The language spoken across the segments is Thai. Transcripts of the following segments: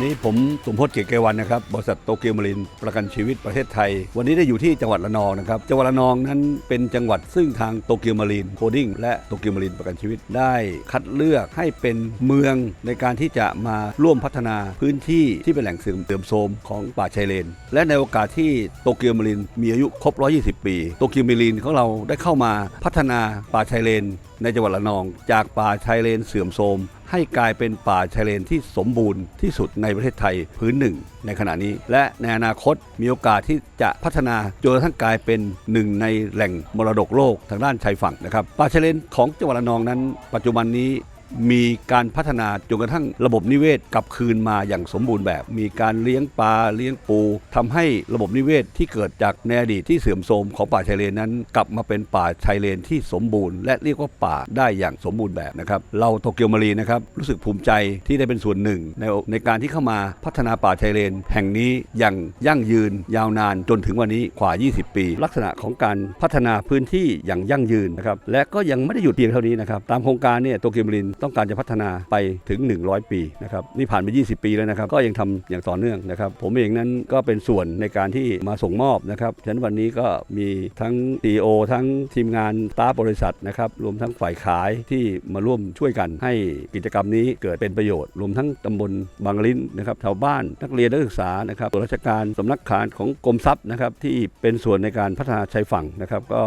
ันนี้ผมสมพศเกียรติเกวันนะครับ บริษัทโตเกียวมารินประกันชีวิตประเทศไทย วันนี้ได้อยู่ที่จังหวัดระนองนะครับ จังหวัดระนองนั้นเป็นจังหวัดซึ่งทางโตเกียวมารินโคดิ้งและโตเกียวมารินประกันชีวิตได้คัดเลือกให้เป็นเมืองในการที่จะมาร่วมพัฒนาพื้นที่ที่เป็นแหล่งเสื่อมเติมโทรมของป่าชายเลน และในโอกาสที่โตเกียวมารินมีอายุครบ 120 ปี โตเกียวมารินของเราได้เข้ามาพัฒนาป่าชายเลน ในจังหวัดระนอง จากป่าชายเลนเสื่อมโทรม ให้กลายเป็นป่าชายเลนที่สมบูรณ์ที่สุดในประเทศไทยพื้นหนึ่ง ในขณะนี้ และในอนาคตมีโอกาสที่จะพัฒนาจนกระทั่งกลายเป็นหนึ่งในแหล่งมรดกโลกทางด้านชายฝั่งนะครับป่าชายเลนของจังหวัดระนองนั้น ปัจจุบันนี้ มีการพัฒนาจนกระทั่งระบบนิเวศกลับคืนมาอย่างสมบูรณ์แบบ มีการเลี้ยงปลาเลี้ยงปูทำให้ระบบนิเวศที่เกิดจากในอดีตที่เสื่อมโทรมของป่าชายเลนนั้น กลับมาเป็นป่าชายเลนที่สมบูรณ์ และเรียกว่าป่าได้อย่างสมบูรณ์แบบนะครับเราโตเกียวมารีนะครับรู้สึกภูมิใจที่ได้เป็นส่วนหนึ่ง ในในการที่เข้ามาพัฒนาป่าชายเลน แห่งนี้อย่างยั่งยืน ยาวนานจนถึงวันนี้กว่า 20 ปี ลักษณะของการพัฒนาพื้นที่อย่างยั่งยืนนะครับและก็ยังไม่ได้หยุดเพียงเท่านี้นะครับตามโครงการเนี่ยโตเกียวมารินต้องการจะพัฒนาไปถึง 100 ปีนะครับนี่ผ่านไป 20 ปีแล้วนะครับ ก็ยังทำอย่างต่อเนื่องนะครับ ผมเองนั้นก็เป็นส่วนในการที่มาส่งมอบนะครับฉะนั้นวันนี้ก็มีทั้ง CEO ทั้งทีมงานตาบริษัทนะครับรวมทั้งฝ่ายขายที่มาร่วมช่วยกันให้กิจกรรมนี้เกิดเป็นประโยชน์ รวมทั้งตำบลบางลิ้นนะครับชาวบ้านนักเรียนนักศึกษานะครับส่วนราชการสำนักขาวของกรมทรัพย์นะครับที่เป็นส่วนในการพัฒนาชายฝั่งนะครับก็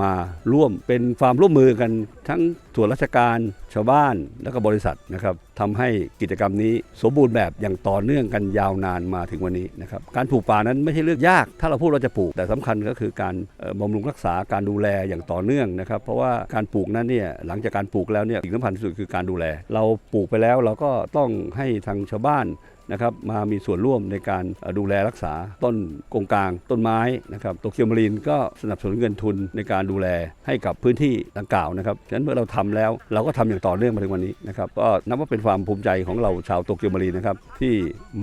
มาร่วมเป็นความร่วมมือกันทั้ง ส่วนราชการชาวบ้านและก็บริษัทนะครับทำให้กิจกรรมนี้สมบูรณ์แบบอย่างต่อเนื่องกันยาวนานมาถึงวันนี้นะครับการปลูกป่านั้นไม่ใช่เรื่องยาก ถ้าเราพูดเราจะปลูก แต่สำคัญก็คือการบำรุงรักษาการดูแลอย่างต่อเนื่องนะครับ เพราะว่าการปลูกนั้นเนี่ยหลังจากการปลูกแล้วเนี่ยสิ่งสำคัญที่สุดคือการดูแล เราปลูกไปแล้วเราก็ต้องให้ทางชาวบ้าน นะครับมามีส่วนร่วมในการดูแลรักษาต้นกงกลาง ต้นไม้นะครับโตเกียวมารีนก็สนับสนุนเงินทุนในการดูแลให้กับพื้นที่ดังกล่าวนะครับฉะนั้นเมื่อเราทำแล้วเราก็ทำอย่างต่อเนื่องมาถึงวันนี้นะครับก็นับว่าเป็นความภูมิใจของเราชาวโตเกียวมารีนนะครับที่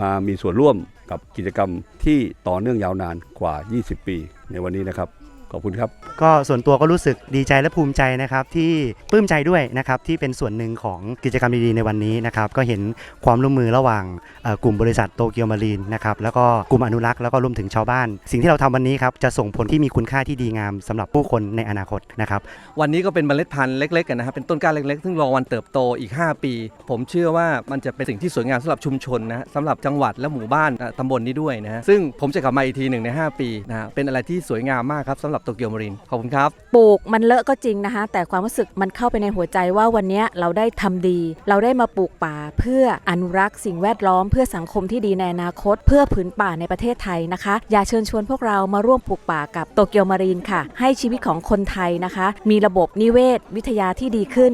มามีส่วนร่วมกับกิจกรรมที่ต่อเนื่องยาวนานกว่า 20 ปีในวันนี้นะครับ ขอบคุณครับ ก็ส่วนตัวก็รู้สึกดีใจและภูมิใจนะครับที่ปลื้มใจด้วยนะครับที่เป็นส่วนหนึ่งของกิจกรรมดีๆในวันนี้นะครับก็เห็นความร่วมมือระหว่างเอ่อกลุ่มบริษัทโตเกียวมารีนนะครับแล้วก็กลุ่มอนุรักษ์แล้วก็รวมถึงชาวบ้าน สิ่งที่เราทำวันนี้ครับจะส่งผลที่มีคุณค่าที่ดีงามสำหรับผู้คนในอนาคตนะครับวันนี้ก็เป็นเมล็ดพันธุ์เล็กๆกันนะครับเป็นต้นกล้าเล็กๆ ซึ่งรอวันเติบโตอีก 5 ปี ผมเชื่อว่ามันจะเป็นสิ่งที่สวยงามสำหรับชุมชนนะฮะสำหรับจังหวัดและหมู่บ้านอะตำบลนี้ด้วยนะฮะซึ่งผมจะกลับมาอีกทีหนึ่งใน 5 ปีนะฮะเป็นอะไรที่สวยงามมากครับสำหรับโตเกียวมารินขอบคุณครับ ปลูกมันเลอะก็จริงนะคะ แต่ความรู้สึกมันเข้าไปในหัวใจว่าวันนี้เราได้ทำดี เราได้มาปลูกป่าเพื่ออนุรักษ์สิ่งแวดล้อมเพื่อสังคมที่ดีในอนาคต เพื่อผืนป่าในประเทศไทยนะคะ อยากเชิญชวนพวกเรามาร่วมปลูกป่ากับโตเกียวมารีนค่ะ ให้ชีวิตของคนไทยนะคะ มีระบบนิเวศ วิทยาที่ดีขึ้น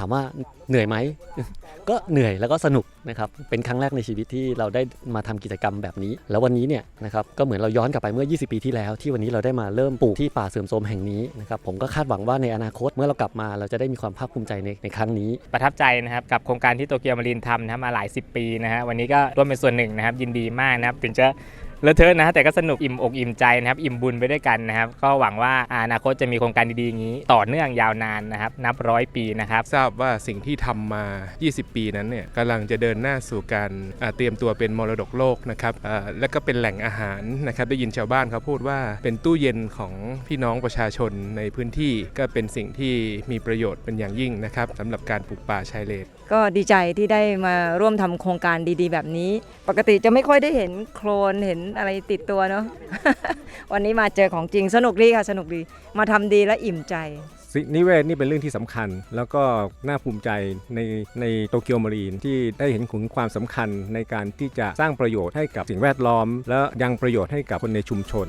ถามว่าเหนื่อยไหม ก็เหนื่อยแล้วก็สนุกนะครับ เป็นครั้งแรกในชีวิตที่เราได้มาทำกิจกรรมแบบนี้ แล้ววันนี้เนี่ยนะครับก็เหมือนเราย้อนกลับไปเมื่อ 20 ปีที่แล้ว ที่วันนี้เราได้มาเริ่มปลูกที่ป่าเสื่อมโทรมแห่งนี้นะครับผมก็คาดหวังว่าในอนาคตเมื่อเรากลับมาเราจะได้มีความภาคภูมิใจในในครั้งนี้ ประทับใจนะครับกับโครงการที่โตเกียวมารีนทำนะมาหลาย 10 ปีนะฮะวันนี้ก็ร่วมเป็นส่วนหนึ่งนะครับยินดีมากนะครับถึงจะ เลอะเทอะนะฮะแต่ก็สนุกอิ่มอกอิ่มใจนะครับอิ่มบุญไปด้วยกันนะครับก็หวังว่าอนาคตจะมีโครงการดีๆอย่างนี้ ต่อเนื่องยาวนานนะครับนับร้อยปีนะครับทราบว่าสิ่งที่ทำมา 20 ปีนั้นเนี่ยกำลังจะเดินหน้าสู่การอ่าเตรียมตัวเป็นมรดกโลกนะครับอ่าและก็เป็นแหล่งอาหารนะครับได้ยินชาวบ้านเขาพูดว่าเป็นตู้เย็นของพี่น้องประชาชนในพื้นที่ก็เป็นสิ่งที่มีประโยชน์เป็นอย่างยิ่งนะครับสำหรับการปลูกป่าชายเลนก็ดีใจที่ได้มาร่วมทำโครงการดีๆ แบบนี้ ปกติจะไม่ค่อยได้เห็นโคลนเห็นอะไรติดตัวเนาะ วันนี้มาเจอของจริงสนุกดีค่ะสนุกดี มาทำดีและอิ่มใจ สินิเวศนี่เป็นเรื่องที่สำคัญ แล้วก็น่าภูมิใจในในโตเกียวมารีนที่ได้เห็นถึงความสำคัญในการที่จะสร้างประโยชน์ให้กับสิ่งแวดล้อม และยังประโยชน์ให้กับคนในชุมชน